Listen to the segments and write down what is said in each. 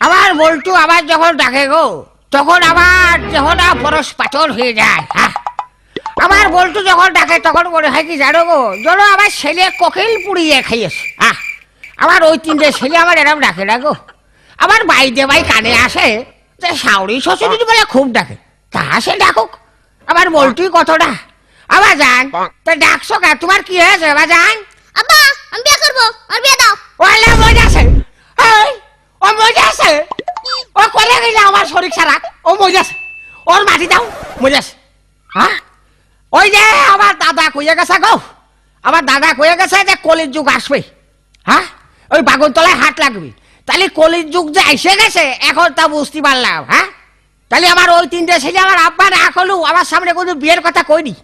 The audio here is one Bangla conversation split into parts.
আমার বল্টু আবার যখন ডাকে গো তখন আমার দেহটা পরশ পাথর হয়ে যায় আমার বল্টু যখন ডাকে তখন মনে হয় কি জানো গো যেন আমার ছেলে কোকিল পুড়িয়ে খাইয়েছে আহ আমার ওই তিনটে ছেলে আমার এরম ডাকে না গো। আমার বাইদে বাই কানে আসে যে সাউরি শ্বশুরি বলে খুব ডাকে তা সে ডাকুক। আমার বল্টুই কতটা? আবার যান তা ডাকছো কে তোমার কি হয়েছে? আবার যান। আব্বা আমি বিয়ে করব আর বিয়ে দাও। ওয়ালা মজা আছে। এই, ও মজা আছে। ও করে গেলে আমার শরীর ছাড়া ও মজা আছে। ওর মাটি দাও মজা আছে। হ্যাঁ ওই যে আমার দাদা কইয়া গেছে গো। আমার দাদা কইয়া গেছে যে কলির যুগ আসবে। হ্যাঁ ওই বাগনতলায় হাট লাগবে। তাহলে কলির যুগ যে এসে গেছে এখন তা বুঝতে পারলাম হ্যাঁ তাহলে আমার ওই তিনটে ছেলে আমার আব্বা না হলো আমার সামনে কোনো বিয়ের কথা কইনি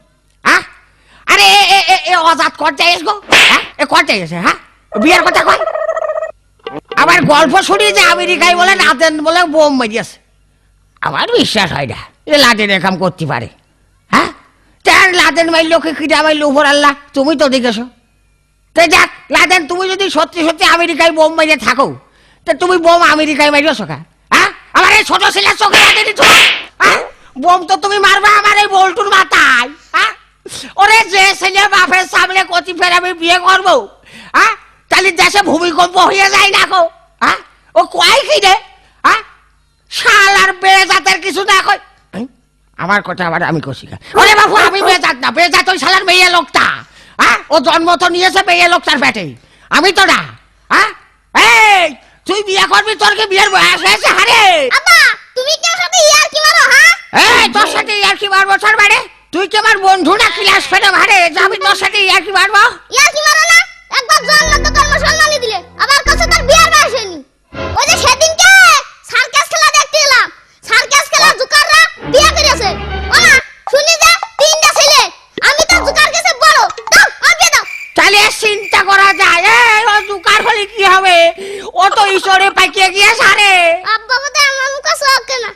হ্যাঁ আরে এ অজাত করতে এস গো হ্যাঁ এ গেছে হ্যাঁ? বিয়ের কথা কয়? আবার গল্প শুনি যে আমেরিকায় বলে বলে বোম আমার বিশ্বাস হয় না যে লাদেন এরকম করতে পারে। হ্যাঁ? তার লাদেন উপর আল্লাহ? তুমি তো দেখেছ। তো যাক লাদেন তুমি যদি সত্যি সত্যি আমেরিকায় বোম মারিয়ে থাকো, তো তুমি বোম আমেরিকায় মারিয়েছো কা হ্যাঁ? আমার এই ছোট ছেলের চোখে হ্যাঁ? বোম তো তুমি মারবা আমার এই বল্টুর মাথায় হ্যাঁ? ওরে যে ছেলে বাপের সামনে কতি ফের আমি বিয়ে করব? হ্যাঁ তাহলে দেশে ভূমিকম্প হয়ে যায় না গো হ্যাঁ ও কয় কি রে? হ্যাঁ শাল আর বেজাতের কিছু না কই এই, আমার কথা আবার আমি কষি ওরে বাবু আমি বেজাত না বেজাত ওই শালার মেয়ে লোকটা। হ্যাঁ ও জন্ম তো নিয়েছে মেয়ে লোকটার পেটে। আমি তো না। হ্যাঁ এই তুই বিয়ে করবি তোর কি বিয়ের বয়স হয়েছে? হারে তুমি কি সাথে ইয়ার কি মারো হ্যাঁ? এই তোর সাথে ইয়ার কি মারবো তোর বাড়ে তুই কি আমার বন্ধু না ক্লাস ফেটে ভারে যে আমি তোর সাথে ইয়ার কি মারবো? ইয়ার কি মারো না? একবার জন্ম তো কর্ম সম্মানী দিলে। আবার কাছে তার বিয়ার বয়স হয়নি ওই যে সেদিনকে সার্কাস খেলা দেখতে গেলাম সার্কাস খেলা জুকাররা বিয়ে করেছে ওমা শুনি যে তিনটা ছেলে। আমি তো জুকার কাছে বড়। দাও বিয়ে দাও। তাহলে চিন্তা করা যায়। এই ও দুকার হলে কি হবে? ও তো ঈশ্বরে পাইকে গিয়ে সারে আব্বা কথা আমার মুখে না আব্বা আমু